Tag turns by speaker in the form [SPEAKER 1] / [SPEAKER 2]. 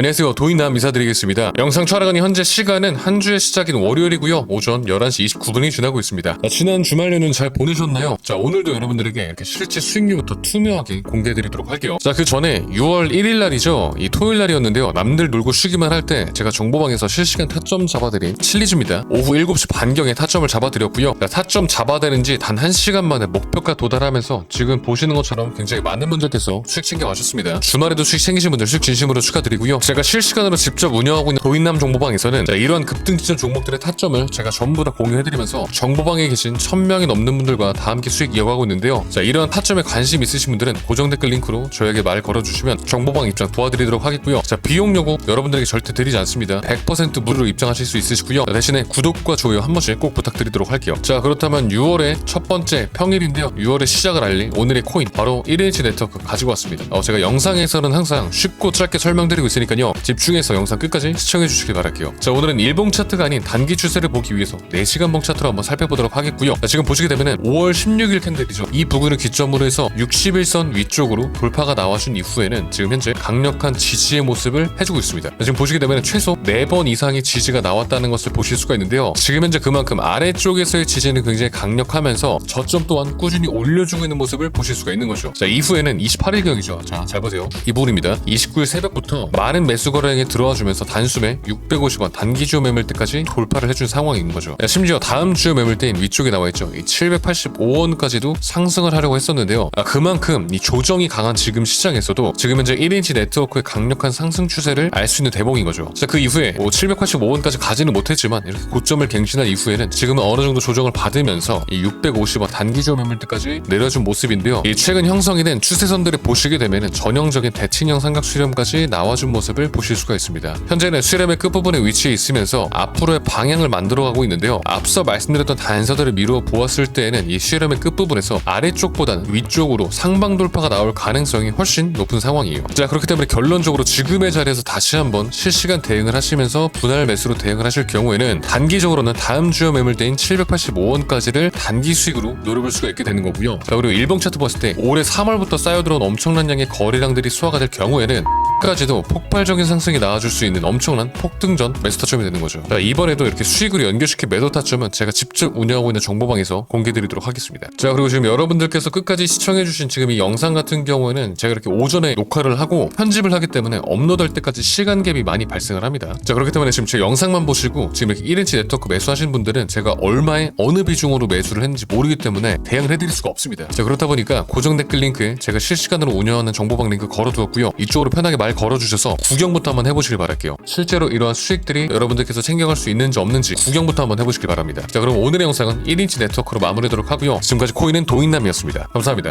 [SPEAKER 1] 안녕하세요. 도인남 인사드리겠습니다. 영상 촬영하는 현재 시간은 한 주의 시작인 월요일이고요. 오전 11시 29분이 지나고 있습니다. 자, 지난 주말 연휴는 잘 보내셨나요? 자, 오늘도 여러분들에게 이렇게 실제 수익률부터 투명하게 공개해드리도록 할게요. 자, 그 전에 6월 1일 날이죠. 이 토요일 날이었는데요. 남들 놀고 쉬기만 할 때 제가 정보방에서 실시간 타점 잡아드린 칠리즈입니다. 오후 7시 반경에 타점을 잡아드렸고요. 자, 타점 잡아대는 지단 1시간 만에 목표가 도달하면서 지금 보시는 것처럼 굉장히 많은 분들께서 수익 챙겨가셨습니다. 주말에도 수익 챙기신 분들 수익 진심으로 축하드리고요. 제가 실시간으로 직접 운영하고 있는 도인남 정보방에서는 자, 이러한 급등지점 종목들의 타점을 제가 전부 다 공유해드리면서 정보방에 계신 1000명이 넘는 분들과 다 함께 수익 이어가고 있는데요. 자, 이러한 타점에 관심 있으신 분들은 고정 댓글 링크로 저에게 말 걸어주시면 정보방 입장 도와드리도록 하겠고요. 자, 비용 요구 여러분들에게 절대 드리지 않습니다. 100% 무료로 입장하실 수 있으시고요. 자, 대신에 구독과 좋아요 한 번씩 꼭 부탁드리도록 할게요. 자, 그렇다면 6월의 첫 번째 평일인데요. 6월의 시작을 알린 오늘의 코인 바로 1인치 네트워크 가지고 왔습니다. 어, 제가 영상에서는 항상 쉽고 짧게 설명드리고 있으니까요. 집중해서 영상 끝까지 시청해 주시길 바랄게요. 자, 오늘은 일봉 차트가 아닌 단기 추세를 보기 위해서 4시간 봉 차트로 한번 살펴보도록 하겠고요. 자, 지금 보시게 되면은 5월 16일 캔들이죠. 이 부분을 기점으로 해서 61선 위쪽으로 돌파가 나와준 이후에는 지금 현재 강력한 지지의 모습을 해주고 있습니다. 자, 지금 보시게 되면 최소 4번 이상의 지지가 나왔다는 것을 보실 수가 있는데요. 지금 현재 그만큼 아래쪽에서의 지지는 굉장히 강력하면서 저점 또한 꾸준히 올려주고 있는 모습을 보실 수가 있는 거죠. 자, 이후에는 28일경이죠. 자, 잘 보세요. 이 부분입니다. 29일 새벽부터 많은 매수 거래량이 들어와 주면서 단숨에 650원 단기 주요 매물대까지 돌파를 해준 상황인 거죠. 야, 심지어 다음 주요 매물대인 위쪽에 나와 있죠. 이 785원까지도 상승을 하려고 했었는데요. 아, 그만큼 이 조정이 강한 지금 시장에서도 지금 현재 1인치 네트워크의 강력한 상승 추세를 알 수 있는 대목인 거죠. 자, 그 이후에 뭐 785원까지 가지는 못했지만 이렇게 고점을 갱신한 이후에는 지금은 어느 정도 조정을 받으면서 이 650원 단기 주요 매물대까지 내려준 모습인데요. 이 최근 형성이 된 추세선들을 보시게 되면은 전형적인 대칭형 삼각 수렴까지 나와준 모습 을 보실 수가 있습니다. 현재는 수렴의 끝부분에 위치해 있으면서 앞으로의 방향을 만들어가고 있는데요. 앞서 말씀드렸던 단서들을 미루어 보았을 때에는 이 수렴의 끝부분에서 아래쪽보다는 위쪽으로 상방 돌파가 나올 가능성이 훨씬 높은 상황이에요. 자 그렇기 때문에 결론적으로 지금의 자리에서 다시 한번 실시간 대응을 하시면서 분할 매수로 대응을 하실 경우에는 단기적으로는 다음 주요 매물대인 785원까지를 단기 수익으로 노려볼 수가 있게 되는 거고요. 자 그리고 일봉 차트 봤을 때 올해 3월부터 쌓여들어온 엄청난 양의 거래량들이 수화가 될 경우에는 까지도 폭발적인 상승이 나와줄 수 있는 엄청난 폭등전 매수 타점이 되는 거죠. 자, 이번에도 이렇게 수익으로 연결시킨 매도 타점은 제가 직접 운영하고 있는 정보방에서 공개드리도록 하겠습니다. 자, 그리고 지금 여러분들께서 끝까지 시청해주신 지금 이 영상 같은 경우에는 제가 이렇게 오전에 녹화를 하고 편집을 하기 때문에 업로드할 때까지 시간 갭이 많이 발생을 합니다. 자, 그렇기 때문에 지금 제 영상만 보시고 지금 이렇게 1인치 네트워크 매수하신 분들은 제가 얼마에 어느 비중으로 매수를 했는지 모르기 때문에 대응을 해드릴 수가 없습니다. 자, 그렇다 보니까 고정 댓글 링크에 제가 실시간으로 운영하는 정보방 링크 걸어두었고요. 이쪽으로 편하게 말 걸어주셔서 구경부터 한번 해보시길 바랄게요. 실제로 이러한 수익들이 여러분들께서 챙겨갈 수 있는지 없는지 구경부터 한번 해보시길 바랍니다. 자 그럼 오늘의 영상은 1인치 네트워크로 마무리하도록 하고요. 지금까지 코인은 도인남이었습니다. 감사합니다.